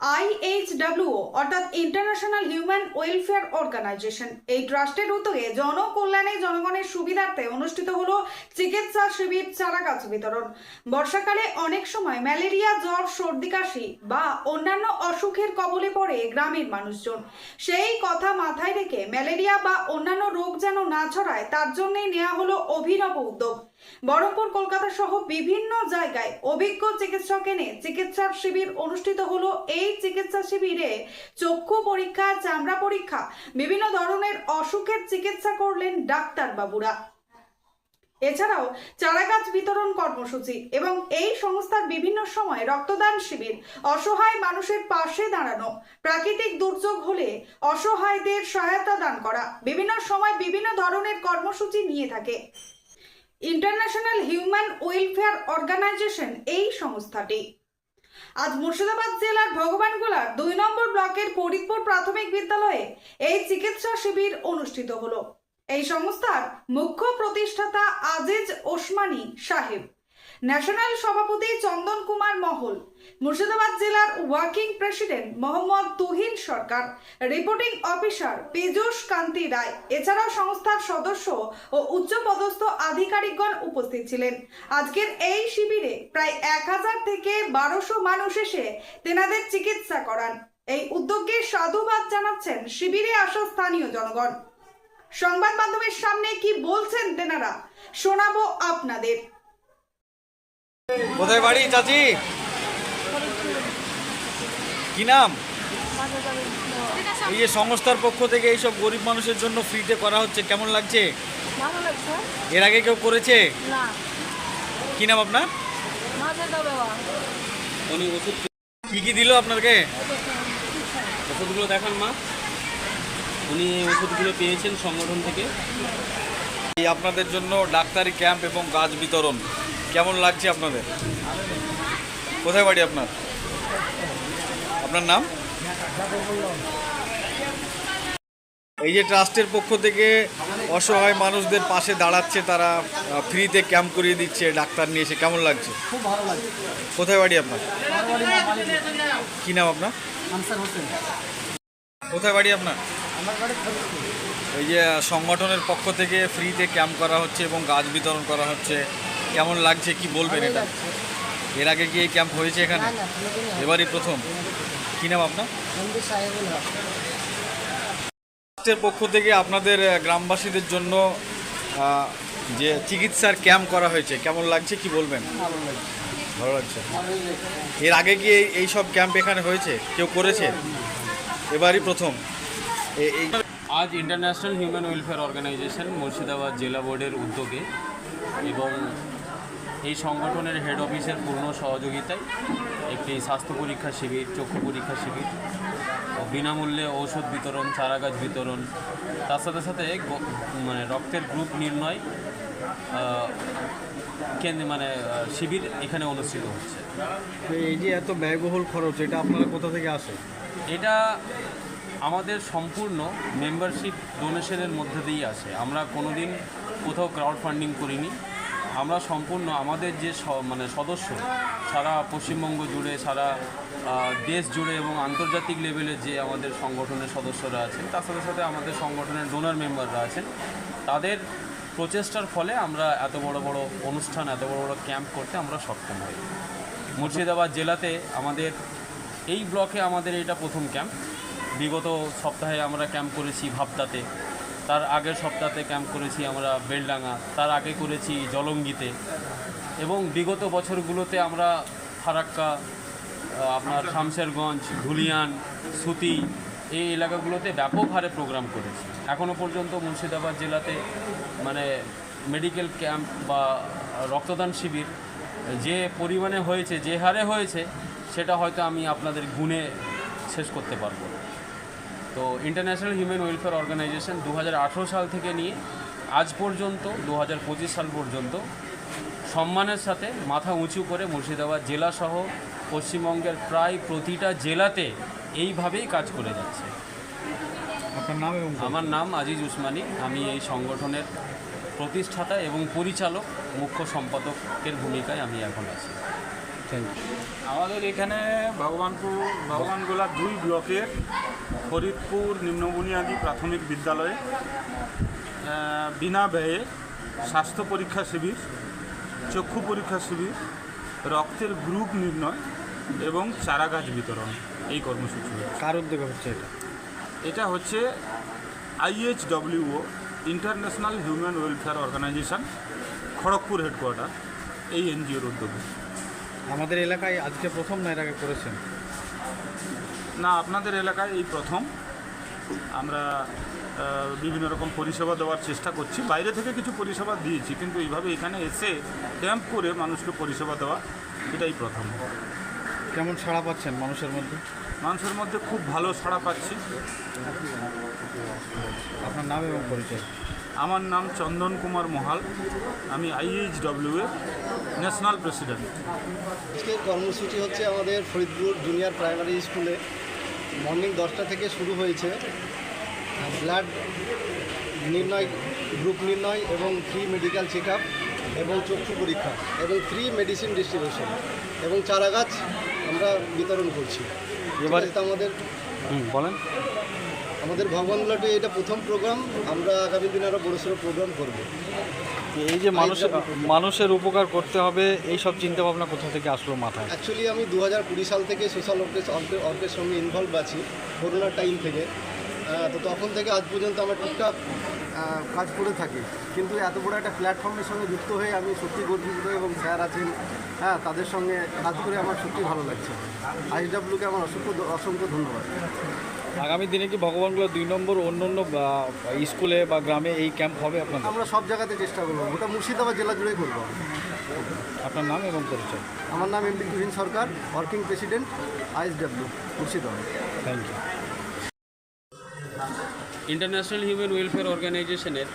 IHW অর্থাৎ international human welfare organisation এই ট্রাস্টের উদ্যোগে জনকল্যাণে জনগণের সুবিধার্থে অনুষ্ঠিত হলো চিকিৎসা শিবির চারা গাছ বিতরণ। বর্ষাকালে অনেক সময় ম্যালেরিয়া, জ্বর, সর্দি, কাশি বা অন্যান্য অসুখের কবলে পড়ে গ্রামের মানুষজন। সেই কথা মাথায় রেখে ম্যালেরিয়া বা অন্যান্য রোগ যেন না ছড়ায়, তার জন্যই নেওয়া হলো অভিনব উদ্যোগ। বহরমপুর, কলকাতা সহ বিভিন্ন জায়গায় অভিজ্ঞ চিকিৎসক এনে চিকিৎসার শিবির অনুষ্ঠিত হলো এই চিকিৎসা শিবিরে চক্ষু পরীক্ষা, চামড়া পরীক্ষা, বিভিন্ন ধরনের অসুখের চিকিৎসা করলেন ডাক্তার বাবুরা এছাড়াও চারাগাছ বিতরণ কর্মসূচি এবং এই সংস্থার বিভিন্ন সময় রক্তদান শিবির, অসহায় মানুষের পাশে দাঁড়ানো, প্রাকৃতিক দুর্যোগ হলে অসহায়দের সহায়তা দান করা, বিভিন্ন সময় বিভিন্ন ধরনের কর্মসূচি নিয়ে থাকে। ইন্টারন্যাশনাল হিউম্যান ওয়েলফেয়ার অর্গানাইজেশন এই সংস্থাটি। আজ মুর্শিদাবাদ জেলার ভগবানগোলার দুই নম্বর ব্লকের ফরিদপুর প্রাথমিক বিদ্যালয়ে এই চিকিৎসা শিবির অনুষ্ঠিত হলো। এই সংস্থার মুখ্য প্রতিষ্ঠাতা আজিজ ওসমানী সাহেব। ন্যাশনাল সভাপতি চন্দন কুমার মহল, মুর্শিদাবাদ জেলার working president Mohammad Tuhin Sarkar, reporting officer Piyush Kanti Roy, এছাড়াও সংস্থার সদস্য ও উচ্চপদস্থ আধিকারিকগণ উপস্থিত ছিলেন। আজকের এই শিবিরে প্রায় এক হাজার থেকে বারোশো মানুষ এসে তেনাদের চিকিৎসা করান। এই উদ্যোগকে সাধুবাদ জানাচ্ছেন শিবিরে আসা স্থানীয় জনগণ। সংবাদ মাধ্যমের সামনে কি বলছেন তেনারা, শোনাবো আপনাদের। কোথায় বাড়ি চাচি? কি নাম? এই যে সংস্থার পক্ষ থেকে এইসব গরিব মানুষের জন্য ফ্রিতে করা হচ্ছে কেমন লাগছে? এর আগে কেউ করেছে? না। কি নাম আপনার? উনি ওষুধ কি কি দিল আপনাকে? ওষুধগুলো দেখান মা। উনি ওষুধগুলো পেয়েছেন সংগঠন থেকে। এই আপনাদের জন্য ডাক্তারি ক্যাম্প এবং গাছ বিতরণ। কেমন লাগছে আপনাদের? কোথায় বাড়ি আপনার? আপনার নাম? এই যে ট্রাস্টের পক্ষ থেকে অসহায় মানুষদের পাশে দাঁড়াচ্ছে তারা ফ্রিতে ক্যাম্প করিয়ে দিচ্ছে ডাক্তার নিয়ে এসে। কেমন লাগছে? খুব ভালো লাগে কোথায় বাড়ি আপনার? কি নাম আপনার? কোথায় বাড়ি আপনার। এই যে সংগঠনের পক্ষ থেকে ফ্রিতে ক্যাম্প করা হচ্ছে এবং গাছ বিতরণ করা হচ্ছে। কেমন লাগছে কি বলবেন এটা? এর আগে কি এই ক্যাম্প হয়েছে এখানে? এবারই প্রথম? কি নাম আপনার? ট্রাস্টের পক্ষ থেকে আপনাদের গ্রামবাসীদের জন্য যে চিকিৎসার ক্যাম্প করা হয়েছে কেমন লাগছে কি বলবেন? ভালো লাগে লাগছে। এর আগে কি এই- এই সব ক্যাম্প এখানে হয়েছে? কেউ করেছে? এবারই প্রথম। আজ international human welfare organisation Murshidabad জেলা বোর্ডের উদ্যোগে এবং এই সংগঠনের হেড অফিসের পূর্ণ সহযোগিতায় একটি স্বাস্থ্য পরীক্ষা শিবির চক্ষু পরীক্ষা শিবির বিনামূল্যে ঔষধ বিতরণ চারাগাছ বিতরণ। তার সাথে সাথে মানে রক্তের গ্রুপ নির্ণয় কেন্দ্রে মানে শিবির এখানে অনুষ্ঠিত হচ্ছে। এই যে এত ব্যয়বহুল খরচ এটা আপনারা কোথা থেকে আসে এটা আমাদের সম্পূর্ণ মেম্বারশিপ ডোনেশনের মধ্যে দিয়েই আসে। আমরা কোনোদিন কোথাও ক্রাউড ফান্ডিং করিনি। আমরা সম্পূর্ণ আমাদের যে মানে সদস্য, সারা পশ্চিমবঙ্গ জুড়ে, সারা দেশ জুড়ে এবং আন্তর্জাতিক লেভেলে যে আমাদের সংগঠনের সদস্যরা আছেন, তার সাথে সাথে আমাদের সংগঠনের ডোনার মেম্বাররা আছেন, তাদের প্রচেষ্টার ফলে আমরা এত বড় বড় অনুষ্ঠান, এত বড় বড় ক্যাম্প করতে আমরা সক্ষম হই। মুর্শিদাবাদ জেলাতে আমাদের, এই ব্লকে আমাদের এটা প্রথম ক্যাম্প বিগত সপ্তাহে আমরা ক্যাম্প করেছি ভাবতাতে তার আগের সপ্তাহে ক্যাম্প করেছি আমরা বেলডাঙ্গা। তার আগে করেছি জলঙ্গিতে। এবং বিগত বছরগুলোতে আমরা ফারাক্কা আপনার শামশেরগঞ্জ, ধুলিয়ান, সুতি এই এলাকাগুলোতে ব্যাপক হারে প্রোগ্রাম করেছি। এখনও পর্যন্ত মুর্শিদাবাদ জেলাতে মানে মেডিকেল ক্যাম্প বা রক্তদান শিবির যে পরিমাণে হয়েছে, যে হারে হয়েছে, সেটা হয়তো আমি আপনাদের গুণে শেষ করতে পারব। তো ইন্টারন্যাশনাল হিউম্যান ওয়েলফেয়ার অর্গানাইজেশন দু হাজার আঠেরো সাল থেকে নিয়ে আজ পর্যন্ত দু হাজার পঁচিশ সাল পর্যন্ত সম্মানের সাথে মাথা উঁচু করে মুর্শিদাবাদ জেলাসহ পশ্চিমবঙ্গের প্রায় প্রতিটা জেলাতে এইভাবেই কাজ করে যাচ্ছে। আপনার নাম এবং আমার নাম আজিজ উসমানী। আমি এই সংগঠনের প্রতিষ্ঠাতা এবং পরিচালক মুখ্য সম্পাদকের ভূমিকায় আমি এখন আছি। আমাদের এখানে ভগবানপুর ভগবানগোলা দুই ব্লকের ফরিদপুর নিম্ন বুনিয়াদী প্রাথমিক বিদ্যালয়ে বিনা ব্যয়ে স্বাস্থ্য পরীক্ষা শিবির চক্ষু পরীক্ষা শিবির রক্তের গ্রুপ নির্ণয় এবং চারাগাছ বিতরণ এই কর্মসূচি। কার উদ্যোগে হচ্ছে এটা? এটা হচ্ছে IHWO international human welfare organisation Kharagpur headquarter এই এনজিওর উদ্যোগে। আমাদের এলাকায় আজকে প্রথম না এর আগে করেছেন? না আপনাদের এলাকায় এই প্রথম। আমরা বিভিন্ন রকম পরিষেবা দেওয়ার চেষ্টা করছি। বাইরে থেকে কিছু পরিষেবা দিয়েছি কিন্তু এইভাবে এখানে এসে ক্যাম্প করে মানুষকে পরিষেবা দেওয়া এটাই প্রথম। কেমন সাড়া পাচ্ছেন মানুষের মধ্যে? মানুষের মধ্যে খুব ভালো সাড়া পাচ্ছি। আপনার নাম এবং পরিচয়। আমার নাম চন্দন কুমার মহাল। আমি আইএইচডব্লিউ এর ন্যাশনাল প্রেসিডেন্ট। আজকের কর্মসূচি হচ্ছে আমাদের ফরিদপুর জুনিয়র প্রাইমারি স্কুলে। মর্নিং দশটা থেকে শুরু হয়েছে। ব্লাড নির্ণয় গ্রুপ নির্ণয় এবং ফ্রি মেডিকেল চেক আপ এবং চক্ষু পরীক্ষা এবং ফ্রি মেডিসিন ডিস্ট্রিবিউশন এবং চারাগাছ আমরা বিতরণ করছি। এবার- আমাদের বলেন। আমাদের ভগবান এটা প্রথম প্রোগ্রাম আমরা আগামী দিনে আরও বড়সড় প্রোগ্রাম করব। এই যে মানুষের মানুষের উপকার করতে হবে এই সব চিন্তা ভাবনা কোথা থেকে আসলো মাথায়? অ্যাকচুয়ালি আমি দু হাজার কুড়ি সাল থেকে সোশ্যাল ওয়ার্কের ওয়ার্কের সঙ্গে ইনভলভ আছি করোনার টাইম থেকে। তো তখন থেকে আজ পর্যন্ত আমার টুকটাক কাজ করে থাকি। কিন্তু এত বড় একটা প্ল্যাটফর্মের সঙ্গে যুক্ত হয়ে আমি সত্যি গর্বিত এবং স্যার আছেন হ্যাঁ তাদের সঙ্গে কাজ করে আমার সত্যি ভালো লাগছে। আইডাব্লিউকে আমার অসংখ্য অসংখ্য ধন্যবাদ। আগামী দিনে কি ভগবানগুলো দুই নম্বর অন্য অন্য স্কুলে বা গ্রামে এই ক্যাম্প হবে আপনাদের? আমরা সব জায়গাতে চেষ্টা করব। গোটা মুর্শিদাবাদ জেলা জুড়েই করব। আপনার নাম এবং পরিচয়? আমার নাম MP Tuhin Sarkar working president ISW Murshidabad. Thank you international human welfare অর্গানাইজেশনের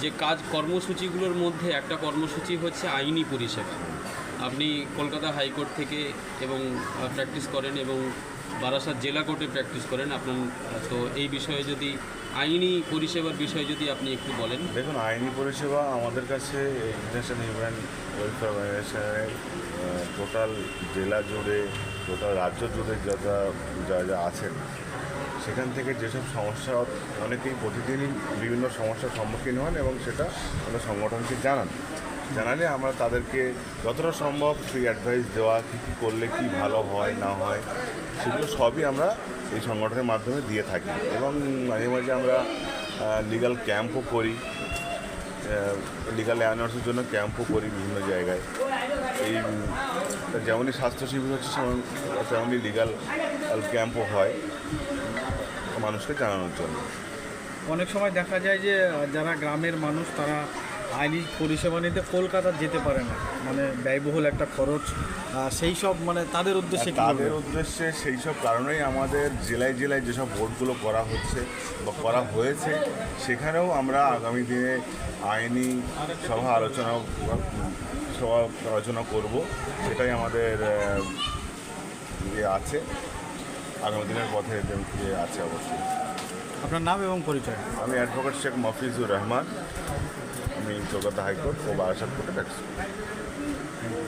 যে কাজ কর্মসূচিগুলোর মধ্যে একটা কর্মসূচি হচ্ছে আইনি পরিষেবা। আপনি কলকাতা হাইকোর্ট থেকে এবং প্র্যাকটিস করেন এবং বারাসাত জেলা কোর্টে প্র্যাকটিস করেন আপনার, তো এই বিষয়ে যদি আইনি পরিষেবার বিষয়ে যদি আপনি একটু বলেন। দেখুন, আইনি পরিষেবা আমাদের কাছে ইন্টারন্যাশনাল হিউম্যান ওয়েলফেয়ার টোটাল জেলা জুড়ে, টোটাল রাজ্য জুড়ে যা যা যা যা আছেন, সেখান থেকে যেসব সমস্যা অনেকেই প্রতিদিনই বিভিন্ন সমস্যার সম্মুখীন হন এবং সেটা আমাদের সংগঠনকে জানান। জানালে আমরা তাদেরকে যতটা সম্ভব সেই অ্যাডভাইস দেওয়া, কী কী করলে কি ভালো হয়, না হয়, সেগুলো সবই আমরা এই সংগঠনের মাধ্যমে দিয়ে থাকি। এবং মাঝে মাঝে আমরা লিগাল ক্যাম্পও করি লিগাল অ্যাওয়ারনেসের জন্য ক্যাম্পও করি বিভিন্ন জায়গায়। এই, যেমনই স্বাস্থ্য শিবির হচ্ছে তেমনই লিগাল ক্যাম্পও হয় মানুষকে জানানোর জন্য। অনেক সময় দেখা যায় যে, যারা গ্রামের মানুষ, তারা আইনি পরিষেবা নিতে কলকাতা যেতে পারে না। মানে ব্যয়বহুল একটা খরচ সেই সব মানে তাদের উদ্দেশ্যে তাদের উদ্দেশ্যে সেই সব কারণেই আমাদের জেলায় জেলায় যেসব ভোটগুলো করা হচ্ছে বা করা হয়েছে সেখানেও আমরা আগামী দিনে আইনি সভা আলোচনা সভা আলোচনা করব সেটাই আমাদের ইয়ে আছে। আগামী দিনের পথে ইয়ে আছে অবশ্যই। আপনার নাম এবং পরিচয়? আমি অ্যাডভোকেট শেখ মফিজুর রহমান। আমি কলকাতা হাইকোর্ট ও বারাসাত কোর্টে প্র্যাকটিস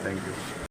থ্যাংক ইউ